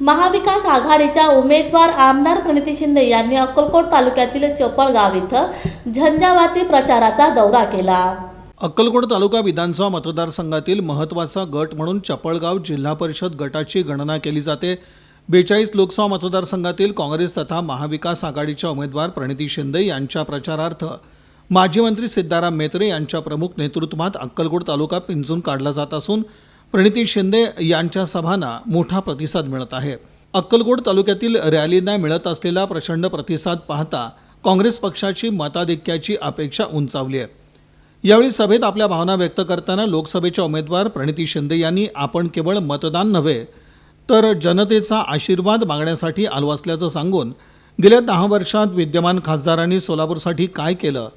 महाविकास आघाडीच्या उमेदवार आमदार प्रणिती शिंदे यांनी अक्कलकोट तालुक्यातील चपळगाव इथं झंझावाती प्रचाराचा दौरा केला. अक्कलकोट तालुका विधानसभा मतदारसंघातील महत्त्वाचा गट म्हणून चपळगाव जिल्हा परिषद गटाची गणना केली जाते. बेचाळीस लोकसभा मतदारसंघातील काँग्रेस तथा महाविकास आघाडीच्या उमेदवार प्रणिती शिंदे यांच्या प्रचारार्थ माजी मंत्री सिद्धाराम मेत्रे यांच्या प्रमुख नेतृत्वात अक्कलकोट तालुका पिंजून काढला जात असून प्रणिती शिंदे यांच्या सभांना मोठा प्रतिसाद मिळत आहे. अक्कलकोट तालुक्यातील रॅलींना मिळत असलेला प्रचंड प्रतिसाद पाहता काँग्रेस पक्षाची मताधिक्याची अपेक्षा उंचावली आहे. यावेळी सभेत आपल्या भावना व्यक्त करताना लोकसभेच्या उमेदवार प्रणिती शिंदे यांनी आपण केवळ मतदान नव्हे तर जनतेचा आशीर्वाद मागण्यासाठी आलो असल्याचं सांगून गेल्या दहा वर्षात विद्यमान खासदारांनी सोलापूरसाठी काय केलं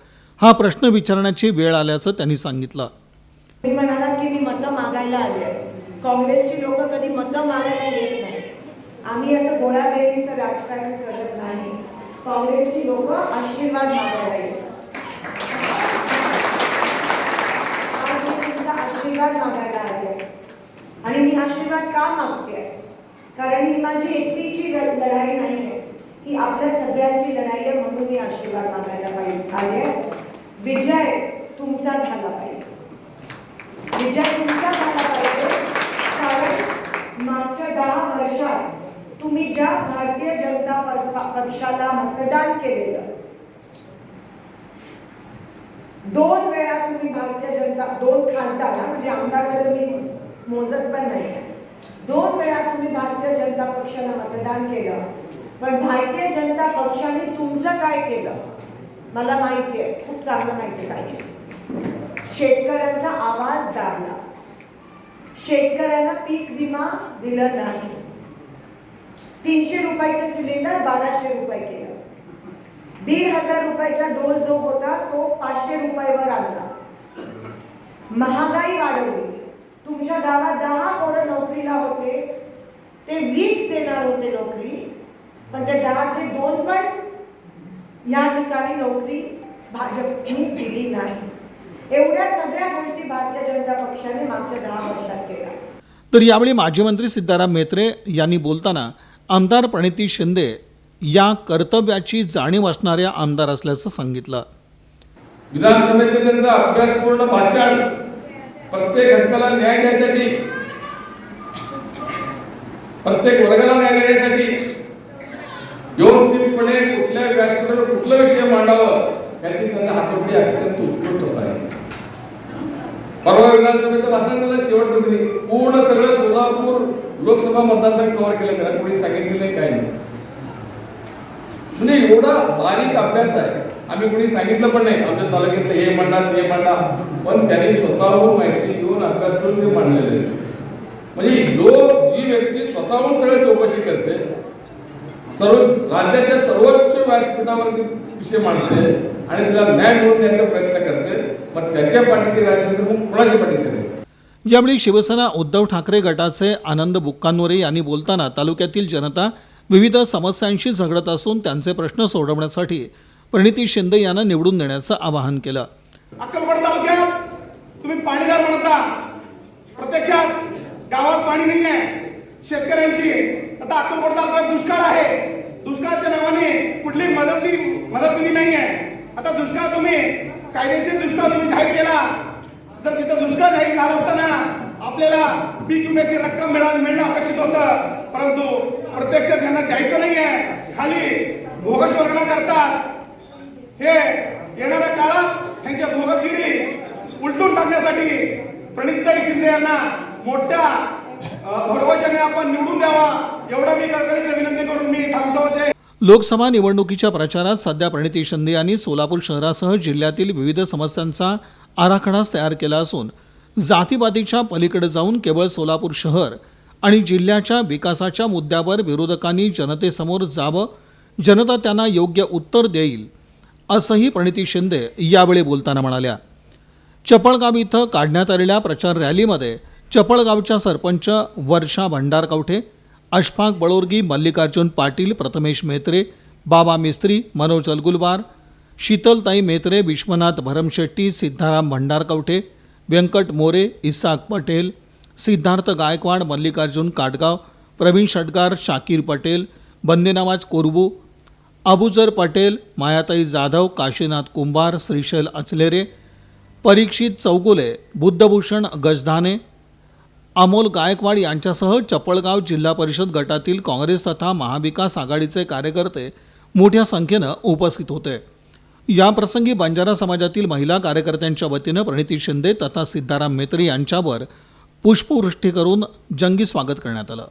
हा प्रश्न विचारण्याची वेळ आल्याचं त्यांनी सांगितलं. मी म्हणाला की मी मतं मागायला आले काँग्रेसची लोक कधी मतं मागायला येत नाही आम्ही असं गोळाबेरीचं राजकारण करत नाही. काँग्रेसची लोक आशीर्वाद मागायला येतात तुमचा आशीर्वाद मागायला आले आणि मी आशीर्वाद का मागते कारण ही माझी एकटीची लढाई नाही आहे. ही आपल्या सगळ्यांची लढाई आहे म्हणून मी आशीर्वाद मागायला पाहिजे आले विजय तुमचा झाला पाहिजे. विजय तुमचा झाला पाहिजे कारण मागच्या दहा वर्षात तुम्ही ज्या भारतीय जनता पक्षाला मतदान केलेलं दोन वेळा तुम्ही भारतीय जनता दोन खासदार म्हणजे आमदारचं तुम्ही मोजत पण नाही. दोन वेळा तुम्ही भारतीय जनता पक्षाला मतदान केलं पण भारतीय जनता पक्षाने तुमचं काय केलं? मला माहिती आहे खूप चांगलं माहिती आहे. शेतकऱ्यांचा आवाज दाबला. शेतकऱ्यांना पीक विमा दिला नाही. तीनशे रुपयाचं सिलेंडर बाराशे रुपये केलं. दीड हजार रुपयाचा डोल जो होता तो पाचशे रुपयावर आणला महागाई वाढवली. तुमच्या गावात दहा पोरं नोकरीला होते ते वीस देणार होते नोकरी पण त्या दहाचे दोन पण या ठिकाणी नोकरी भाजपने दिली नाही. एवढ्या सगळ्या गोष्टी भारतीय जनता पक्षाने मागच्या दहा वर्षात केल्या. तर यावेळी माजी मंत्री सिद्धाराम मेत्रे यांनी बोलताना आमदार प्रणिती शिंदे या कर्तव्याची जाणीव असणाऱ्या आमदार असल्याचं सांगितलं. विधानसभेचे त्यांचं अभ्यासपूर्ण भाषण प्रत्येक घटकाला न्याय द्यायसाठी प्रत्येक वर्गाला न्याय देण्यासाठी व्यवस्थितपणे कुठल्या व्यासपीठावर कुठला विषय मांडावं याची त्यांना हातोटी अत्यंत उत्कृष्ट आहे परवा विधानसभेचं भाषण झालं शेवटचं तरी पूर्ण सगळं सोलापूर लोकसभा मतदारसंघ कव्हर केलं त्याला कोणी सांगितलेलं नाही काय नाही. म्हणजे एवढा बारीक अभ्यास आहे. आम्ही कोणी सांगितलं पण नाही. आमच्या तालुक्यात हे म्हणतात हे म्हणतात पण त्यांनी स्वतःहून माहिती घेऊन अभ्यास करून ते मांडलेले म्हणजे जो जी व्यक्ती स्वतःहून सगळं चौकशी करते सर्व राज्याच्या सर्वोच्च व्यासपीठावरती विषय मांडते आणि तिला न्याय मिळवून द्यायचा प्रयत्न करते मग त्याच्या पाठीशी राजनीती मग कुणाच्या पाठीशी राहील यावेळी शिवसेना उद्धव ठाकरे गटाचे आनंद बुक्कांवरे यांनी बोलताना तालुक्यातील जनता विविध समस्यांशी झगडत असून त्यांचे प्रश्न सोडवण्यासाठी प्रणिती शिंदे यांना निवडून देण्याचं आवाहन केलं. अक्कलकोट तालुक्यात तुम्ही पाणीदार म्हणता. प्रत्यक्षात गावात पाणी नाही आहे शेतकऱ्यांची आता अक्कलकोट तालुक्यात दुष्काळ आहे. दुष्काळाच्या नावाने कुठली मदत मदत निधी नाही आहे आता दुष्काळ तुम्ही कायदेशीर दुष्काळ तुम्ही जाहीर केला. जर तिथं दुष्काळ जाहीर झाला असताना आपल्याला पीक विम्याची रक्कम मिळणं अपेक्षित होतं. परंतु प्रत्यक्षात त्यांना द्यायचं नाहीये. खाली भोगस वर्णना करतात. हे येणाऱ्या काळात त्यांच्या बोगसगिरी उलटून टाकण्यासाठी प्रणितताई शिंदे यांना मोठ्या भरवशाने आपण निवडून द्यावा. एवढा मी कळकळीचं विनंती करून मी थांबतो. लोकसभा निवडणुकीच्या प्रचारात सध्या प्रणिती शिंदे यांनी सोलापूर शहरासह जिल्ह्यातील विविध समस्यांचा आराखडाच तयार केला असून जातीपातीच्या पलीकडे जाऊन केवळ सोलापूर शहर आणि जिल्ह्याच्या विकासाच्या मुद्द्यावर विरोधकांनी जनतेसमोर जावं जनता त्यांना योग्य उत्तर देईल असंही प्रणिती शिंदे यावेळी बोलताना म्हणाल्या. चपळगाव इथं काढण्यात आलेल्या प्रचार रॅलीमध्ये चपळगावच्या सरपंच वर्षा भंडारकवठे अशफाक बळोरगी मल्लिकार्जुन पाटील प्रथमेश मेत्रे बाबा मिस्त्री मनोज अलगुलवार शीतलताई मेत्रे विश्वनाथ भरमशेट्टी सिद्धाराम भंडारकवठे व्यंकट मोरे इसाक पटेल सिद्धार्थ गायकवाड मल्लिकार्जुन काटगाव प्रवीण षटगार शाकीर पटेल बंदेनवाज कोरबू अबुजर पटेल मायाताई जाधव काशीनाथ कुंभार श्रीशैल अचलेरे परीक्षित चौगुले बुद्धभूषण गजधाने अमोल गायकवाड यांच्यासह चपळगाव जिल्हा परिषद गटातील काँग्रेस तथा महाविकास आघाडीचे कार्यकर्ते मोठ्या संख्येनं उपस्थित होते. याप्रसंगी बंजारा समाजातील महिला कार्यकर्त्यांच्या वतीनं प्रणिती शिंदे तथा सिद्धाराम मेत्री यांच्यावर पुष्पवृष्टी करून जंगी स्वागत करण्यात आलं.